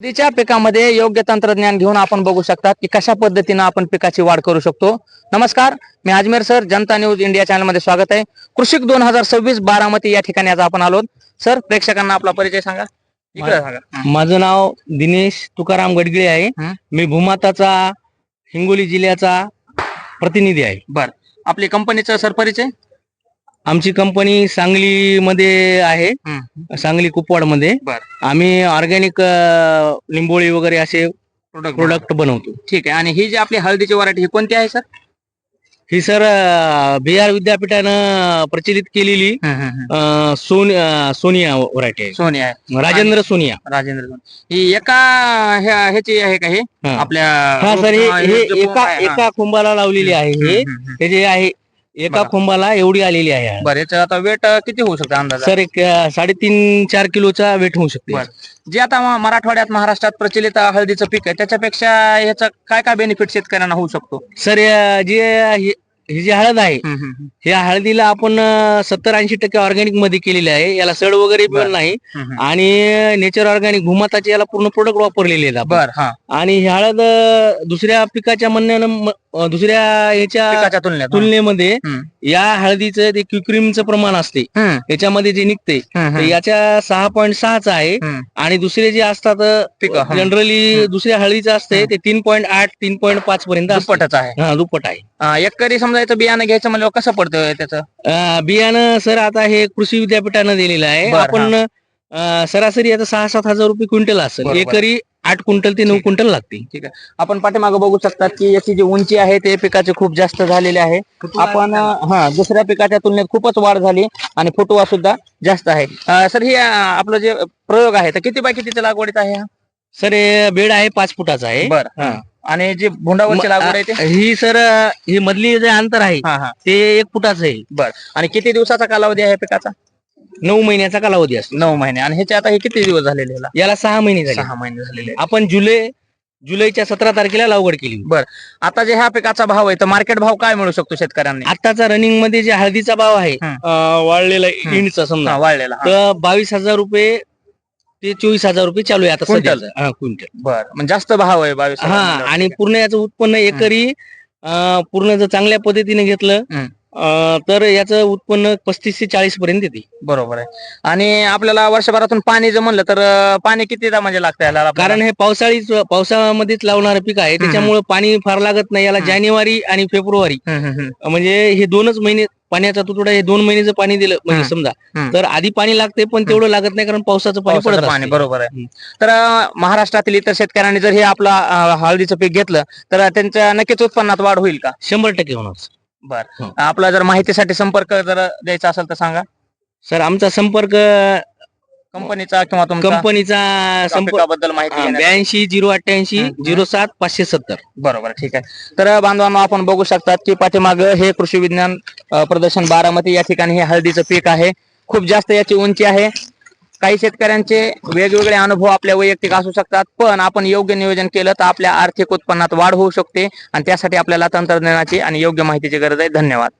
हळदीच्या पिकामध्ये योग्य तंत्रज्ञान घेऊन आपण बघू शकतात की कशा पद्धतीनं आपण पिकाची वाढ करू शकतो. नमस्कार मी Ajmer sir Janata news India चॅनलमध्ये स्वागत आहे. कृषिक दोन हजार सव्वीस बारामती या ठिकाणी आज आपण आलो सर प्रेक्षकांना आपला परिचय सांगा. इकडे सांगा. माझं नाव दिनेश तुकाराम गडगिळे आहे. मी भूमाताचा हिंगोली जिल्ह्याचा प्रतिनिधी आहे. बर. आपली कंपनीचा सर परिचय? आमची कंपनी सांगलीमध्ये आहे. सांगली कुपवाडमध्ये बर. आम्ही ऑर्गॅनिक लिंबोळी वगैरे असे प्रोडक्ट बनवतो ठीक आहे आणि ही जी आपली हळदीची व्हरायटी ही कोणती आहे सर ही सर बिहार विद्यापीठानं प्रचलित केलेली सोन सोनिया व्हरायटी आहे सोनी आहे राजेंद्र सोनिया राजेंद्र. ही एका ह्या- ह्याची आहे का हे. आपल्या हा सर हे एका. एका खुंबाला लावलेली आहे. हे जे आहे एका. खुंबाला एवढी आलेली आहे. बरं याचं आता वेट किती होऊ शकतं अंदाज सर एक अं, साडेतीन चार किलोचा वेट होऊ शकते. जे आता म- मराठवाड्यात महाराष्ट्रात प्रचलित हळदीचं पीक आहे त्याच्यापेक्षा ह्याचा काय काय बेनिफिट शेतकऱ्यांना होऊ शकतो सर अं, जे हे ही जी हळद आहे ह्या हळदीला आपण सत्तर ऐंशी टक्के ऑर्गॅनिकमध्ये केलेली आहे. याला सड वगैरे. पण नाही. आणि नेचर ऑर्गॅनिक भूमाताचे याला पूर्ण प्रोडक्ट वापरलेले आहेत आणि ही हळद दुसऱ्या पिकाच्या म्हणण्यानं दुसऱ्या ह्याच्या तुलनेमध्ये. या हळदीचं ते क्युक्रीमचं प्रमाण असते याच्यामध्ये जे निघते तर याच्या सहा पॉईंट सहाचा आहे. आणि दुसरे जे असतात पिकं, हं. जनरली. दुसऱ्या हळदीचं असते. ते तीन पॉईंट आठ तीन पॉईंट पाच पर्यंत असते. दुप्पटच आहे हा दुप्पट आहे अं, एकरी समजा याचं बियाणं घ्यायचं म्हणजे कसं पडतं त्याचं अं, बियाणं सर आता हे कृषी विद्यापीठानं दिलेलं आहे बरं, आपण अं, सरासरी आता सहा सात हजार रुपये क्विंटल असेल. बरोबर. एकरी आठ क्विंटल ते नऊ ठीक. क्विंटल लागते आपण पाठीमागे बघू शकतात की याची जी उंची आहे ते पिकाची खूप जास्त झालेली आहे. आपण अं, हा दुसऱ्या पिकाच्या तुलनेत खूपच वाढ झाली आणि फुटवा सुद्धा जास्त आहे. अं, सर हे अं, आपलं जे प्रयोग आहे तर किती बाय कितीच्या लागवडीत आहे हा? सर हे बेड आहे पाच फुटाचा आहे. बर. हा. आणि जी भुंडावरची लागवड आहे ते? ही सर ही मधली जे अंतर आहे हा हा. ते एक फुटाचं आहे. बर. आणि किती दिवसाचा कालावधी आहे पिकाचा? नऊ महिन्याचा कालावधी असतो नऊ महिने आणि ह्याचे आता हे किती दिवस झालेले ह्याला? याला सहा महिने झाले सहा महिने झालेले आहेत. आपण जुलै जुलैच्या सतरा तारखेला लागवड केली आता जे ह्या पिकाचा भाव आहे तर मार्केट भाव काय मिळू शकतो शेतकऱ्यांना आताचा रनिंगमध्ये जे हळदीचा भाव आहे. अं, वाढलेला. इंडचा समजा हा, वाढलेला हा. तर बावीस हजार रुपये ते चोवीस हजार रुपये चालू आहे आता क्विंटल? सध्याचं. हा, क्विंटल बर म्हणजे जास्त भाव आहे बावीस हा आणि पूर्ण याचं उत्पन्न एकरी अं, पूर्ण जर चांगल्या पद्धतीने घेतलं. अं, तर याचं उत्पन्न पस्तीस ते चाळीस पर्यंत येते बरोबर आहे आणि आपल्याला वर्षभरातून पाणी जर म्हणलं तर अं, पाणी किती म्हणजे लागतं याला आपल्याला? कारण हे पावसाळी पावसामध्येच लावणारं पीक आहे त्याच्यामुळे पाणी फार लागत नाही याला. जानेवारी आणि फेब्रुवारी हम्म, हम्म, हम्म. म्हणजे हे दोनच महिने पाण्याचा तुटवडा हे दोन महिने जर पाणी दिलं म्हणजे. समजा. तर आधी पाणी लागते पण तेवढं लागत नाही कारण पावसाचं पाणी पावसाचं पडत पाणी असते. बरोबर आहे. तर अं, महाराष्ट्रातील इतर शेतकऱ्यांनी जर हे आपला अं, हळदीचं पीक घेतलं तर त्यांच्या नक्कीच उत्पन्नात वाढ होईल का शंभर टक्के होणार बर. हं. आपला जर माहितीसाठी संपर्क जर द्यायचा असेल तर सांगा. सर आमचा संपर्क कंपनीचा किंवा कंपनीचा संपर्क पिकाबद्दल माहिती. ब्याऐंशी झिरो अठ्ठ्याऐंशी. झिरो सात पाचशे सत्तर. बरोबर ठीक आहे. तर बांधवांनो आपण बघू शकतात की पाठीमाग हे कृषी विज्ञान प्रदर्शन बारामती या ठिकाणी हे हळदीचं पीक आहे. खूप जास्त याची उंची आहे. काही शेतकऱ्यांचे वेगवेगळे अनुभव आपल्या वैयक्तिक असू शकतात पण आपण योग्य नियोजन केलं तर आपल्या आर्थिक उत्पन्नात वाढ होऊ शकते. आणि त्यासाठी आपल्याला तंत्रज्ञानाची आणि योग्य माहितीची गरज आहे. धन्यवाद.